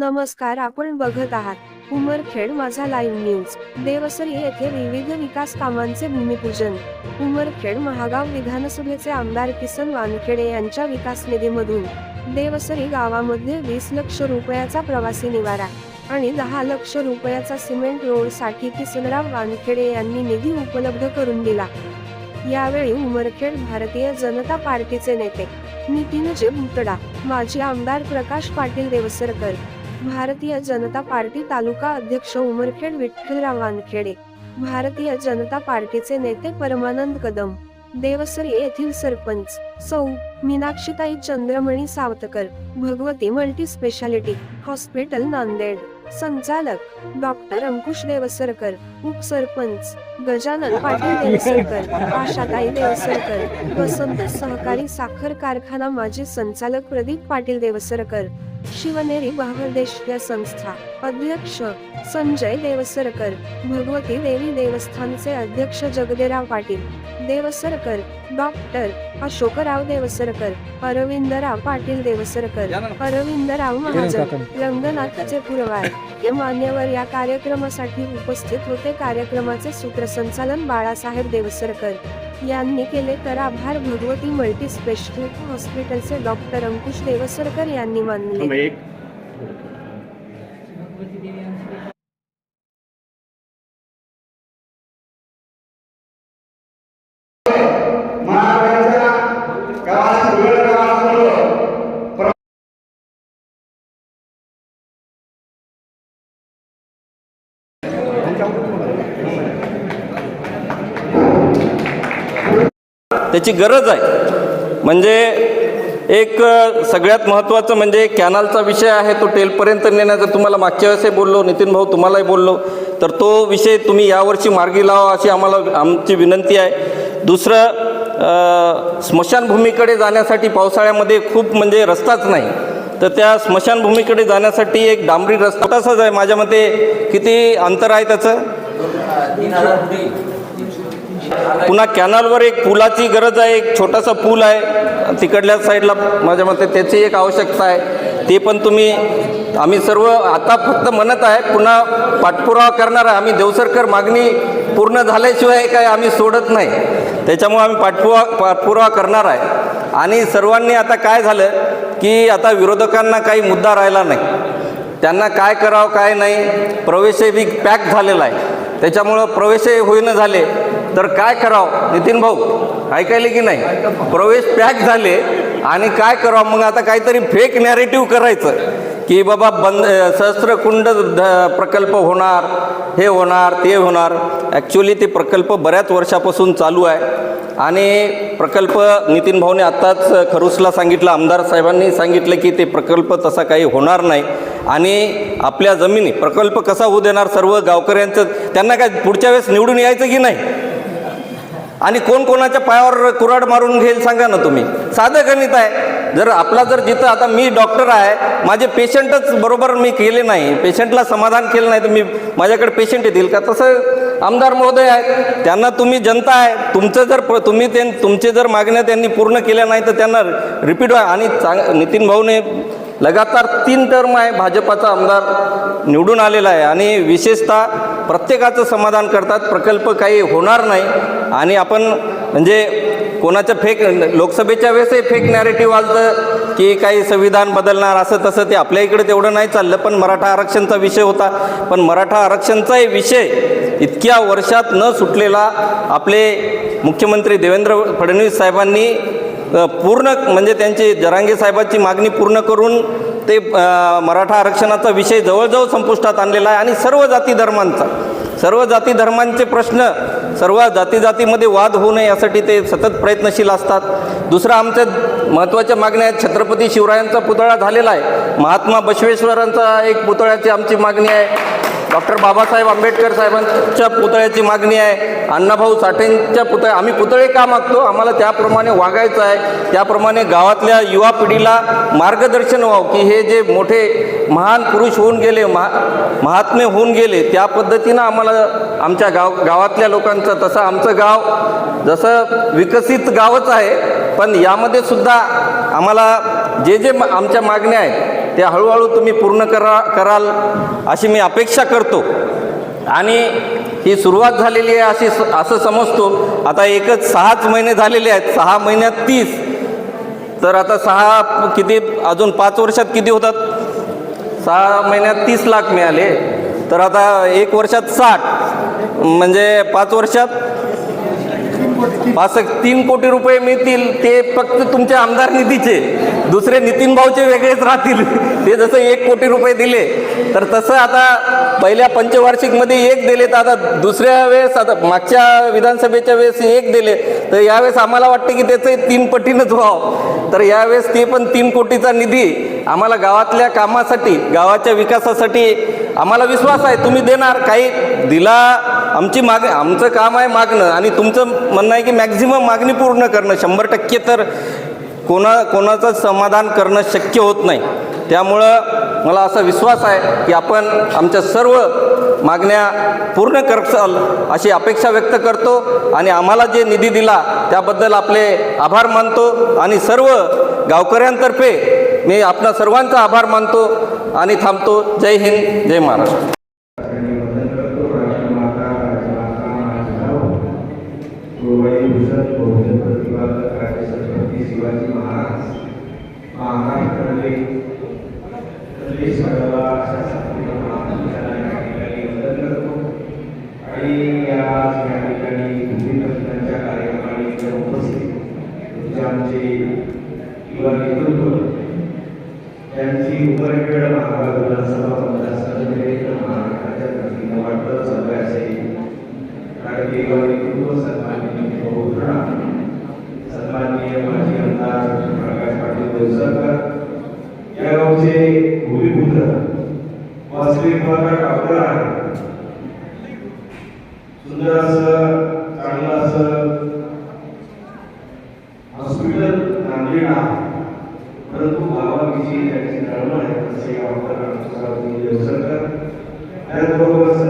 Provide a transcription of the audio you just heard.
नमस्कार आपण बघत आहात उमरखेड माझा लाईव्ह न्यूज देवसरी येथे विविध विकास कामांचे भूमिपूजन. उमरखेड महागाव विधानसभेचे आमदार किसन वानखेडे यांच्या विकास निधीमधून. देवसरी गावामध्ये वीस लक्ष रुपयाचा प्रवासी निवारा आणि दहा लक्ष रुपयाचा सिमेंट रोडसाठी किसनराव वानखेडे यांनी निधी उपलब्ध करून दिला. यावेळी उमरखेड भारतीय जनता पार्टीचे नेते नितीनजी भुतडा माजी आमदार प्रकाश पाटील देवसरकर भारतीय जनता पार्टी तालुका अध्यक्ष उमरखेड विठ्ठलराव वानखेडे भारतीय जनता पार्टीचे नेते परमानंद कदम देवसरी येथील सरपंच सौ मीनाक्षीताई Chandramani Sawatkar Bhagwati multi speciality hospital Nanded संचालक डॉक्टर अंकुश देवसरकर उपसरपंच गजानन पाटील देवसरकर आशाताई देवसरकर वसंत सहकारी साखर कारखाना माजी संचालक प्रदीप पाटील देवसरकर शिवनेरी भावदेशीय संस्था अध्यक्ष संजय देवसरकर भगवती देवी देवस्थानचे अध्यक्ष जगदेराव पाटील देवसरकर डॉक्टर अशोकराव देवसरकर अरविंदराव पाटील देवसरकर अरविंदराव महाजन रंगनाथचे पुरवार. हे मान्यवर या कार्यक्रमासाठी उपस्थित होते. कार्यक्रमाचे सूत्रसंचालन बाळासाहेब देवसरकर. यांनी केले तर आभार. भगवती मल्टी स्पेशालिटी हॉस्पिटलचे डॉक्टर अंकुश देवसरकर यांनी मानले. त्याची गरज आहे. म्हणजे एक सगळ्यात महत्त्वाचं म्हणजे कॅनलचा विषय आहे तो टेलपर्यंत नेण्याचा तुम्हाला मागच्या वेळेसही बोललो नितीन भाऊ तुम्हालाही बोललो तर तो विषय तुम्ही यावर्षी मार्गी लावा अशी आम्हाला आमची विनंती आहे. दुसरं स्मशानभूमीकडे जाण्यासाठी पावसाळ्यामध्ये खूप म्हणजे रस्ताच नाही. तर त्या स्मशानभूमीकडे जाण्यासाठी एक डांबरी रस्ता तसाच आहे माझ्या मते. किती अंतर आहे त्याचं? पुन्हा कॅनलवर एक पुलाची गरज आहे एक छोटासा पूल आहे. तिकडल्या साईडला माझ्या मते त्याची एक आवश्यकता आहे. ते पण तुम्ही आम्ही सर्व आता फक्त म्हणत आहे पुन्हा पाठपुरावा करणार आहे. आम्ही देवसरकर मागणी पूर्ण झाल्याशिवाय काय आम्ही सोडत नाही. त्याच्यामुळे आम्ही पाठपुरा पाठपुरावा करणार आहे. आणि सर्वांनी आता काय झालं की आता विरोधकांना काही मुद्दा राहिला नाही. त्यांना काय करावं काय नाही. प्रवेशही बी पॅक झालेला आहे. त्याच्यामुळं प्रवेशही होईना झाले. तर काय करावं? नितीन भाऊ ऐकायले की नाही? प्रवेश पॅक झाले आणि काय करावं? मग आता काहीतरी फेक नॅरेटिव्ह करायचं की बाबा बंद सहस्रकुंड सहस्त्रकुंड प्रकल्प होणार हे होणार ते होणार. ॲक्च्युली ते प्रकल्प बऱ्याच वर्षापासून चालू आहे. आणि प्रकल्प नितीन भाऊने आत्ताच खरुसला सांगितलं आमदार साहेबांनी सांगितलं की ते प्रकल्प तसा काही होणार नाही. आणि आपल्या जमिनी प्रकल्प कसा होऊ देणार? सर्व गावकऱ्यांचं त्यांना काय पुढच्या वेळेस निवडून यायचं की नाही? आणि कोण कोणाच्या पायावर कुराड मारून घेईल सांगा ना तुम्ही. साधं गणित आहे. जर आपला जर जिथं आता मी डॉक्टर आहे माझे पेशंटच बरोबर मी केले नाही. पेशंटला समाधान केलं नाही तर मी माझ्याकडे पेशंट येतील का? तसं आमदार महोदय आहेत. त्यांना तुम्ही जनता आहे. तुमचं जर तुम्ही ते तुमचे जर मागण्या त्यांनी पूर्ण केल्या नाही तर त्यांना रिपीट व्हा. आणि चांग नितीन भाऊने लगातार तीन टर्म आहे भाजपाचा आमदार निवडून आलेला आहे. आणि विशेषतः प्रत्येकाचं समाधान करतात. प्रकल्प काही होणार नाही. आणि आपण म्हणजे कोणाचं फेक लोकसभेच्या वेळेसही फेक नॅरेटिव्ह आलतं की काही संविधान बदलणार असं तसं ते आपल्या इकडे तेवढं नाही चाललं. पण मराठा आरक्षणचा विषय होता. पण मराठा आरक्षणचाही विषय इतक्या वर्षात न सुटलेला आपले मुख्यमंत्री देवेंद्र फडणवीस साहेबांनी पूर्ण म्हणजे त्यांची जरांगे साहेबांची मागणी पूर्ण करून ते मराठा आरक्षणाचा विषय जवळजवळ संपुष्टात आणलेला आहे आणि सर्व जाती धर्मांचा सर्व जाती धर्मांचे प्रश्न सर्व जाती जातीमध्ये वाद होऊ नये यासाठी ते सतत प्रयत्नशील असतात. दुसरं आमच्या महत्त्वाच्या मागण्या आहेत छत्रपती शिवरायांचा पुतळा झालेला आहे. महात्मा बसवेश्वरांचा एक पुतळ्याची आमची मागणी आहे. डॉक्टर बाबासाहेब आंबेडकर साहेबांच्या पुतळ्याची मागणी आहे. अण्णाभाऊ साठेंच्या पुतळ्या आम्ही पुतळे का मागतो? आम्हाला त्याप्रमाणे वागायचं आहे. त्याप्रमाणे गावातल्या युवा पिढीला मार्गदर्शन व्हावं की हे जे मोठे महान पुरुष होऊन गेले महा महात्मे होऊन गेले त्या पद्धतीनं आम्हाला आमच्या गाव गावातल्या लोकांचं तसं आमचं गाव जसं विकसित गावच आहे पण यामध्ये सुद्धा आम्हाला जे जे आमच्या मागण्या आहेत ते हळूहळू तुम्ही पूर्ण करा कराल अशी मी अपेक्षा करतो. आणि ही सुरुवात झालेली आहे अशी स- असं समजतो. आता एकच सहाच महिने झालेले आहेत सहा महिन्यात तीस. तर आता सहा किती अजून पाच वर्षात किती होतात? सहा महिन्यात तीस लाख मिळाले. तर आता एक वर्षात साठ. म्हणजे पाच वर्षात असं तीन कोटी रुपये मिळतील ते फक्त तुमच्या आमदार निधीचे. दुसरे नितीन भाऊचे वेगळेच राहतील. ते जसं एक कोटी रुपये दिले तर तसं आता पहिल्या पंचवार्षिकमध्ये एक दिले तर आता दुसऱ्या वेळेस आता मागच्या विधानसभेच्या वेळेस एक दिले. तर यावेळेस आम्हाला वाटते की त्याचं तीन पटीनंच व्हावं. तर यावेळेस ते पण तीन कोटीचा निधी आम्हाला गावातल्या कामासाठी गावाच्या विकासासाठी आम्हाला विश्वास आहे. तुम्ही देणार काही दिला आमची माग आमचं काम आहे मागणं आणि तुमचं म्हणणं आहे की मॅक्झिमम मागणी पूर्ण करणं. शंभर टक्के तर कोणा कोणाचं समाधान करणं शक्य होत नाही. त्यामुळं मला असा विश्वास आहे की आपण आमच्या सर्व मागण्या पूर्ण करसाल अशी अपेक्षा व्यक्त करतो आणि आम्हाला जे निधी दिला त्याबद्दल आपले आभार मानतो आणि सर्व गावकऱ्यांतर्फे मी आपणा सर्वांचा आभार मानतो आणि थांबतो. जय हिंद जय महाराष्ट्र. महाराष्ट्रातले तले सर्व शासकीय वंदन करतो. आणि या या ठिकाणी भूमिपत्रांच्या कार्यक्रमाला उपस्थित आमचे युवा नेतृत्व त्यांची उमरखेड महाराज विधानसभा महाराष्ट्राच्या दृष्टीने वाटत चालू आहे असे. राजकीय नेतृत्व सन्माननीय बहुधरा सन्माननीय माजी आमदार प्रकाश पाटील देवसरकर या गावचे भूमिपुत्र वास्तविक भागात डॉक्टर आहे. सुंदर असं चांगलं असं हॉस्पिटल नांदेड आहे. परंतु भावाविषयी त्यांची तळमळ आहे असे गावकर देवसरकर त्याचबरोबर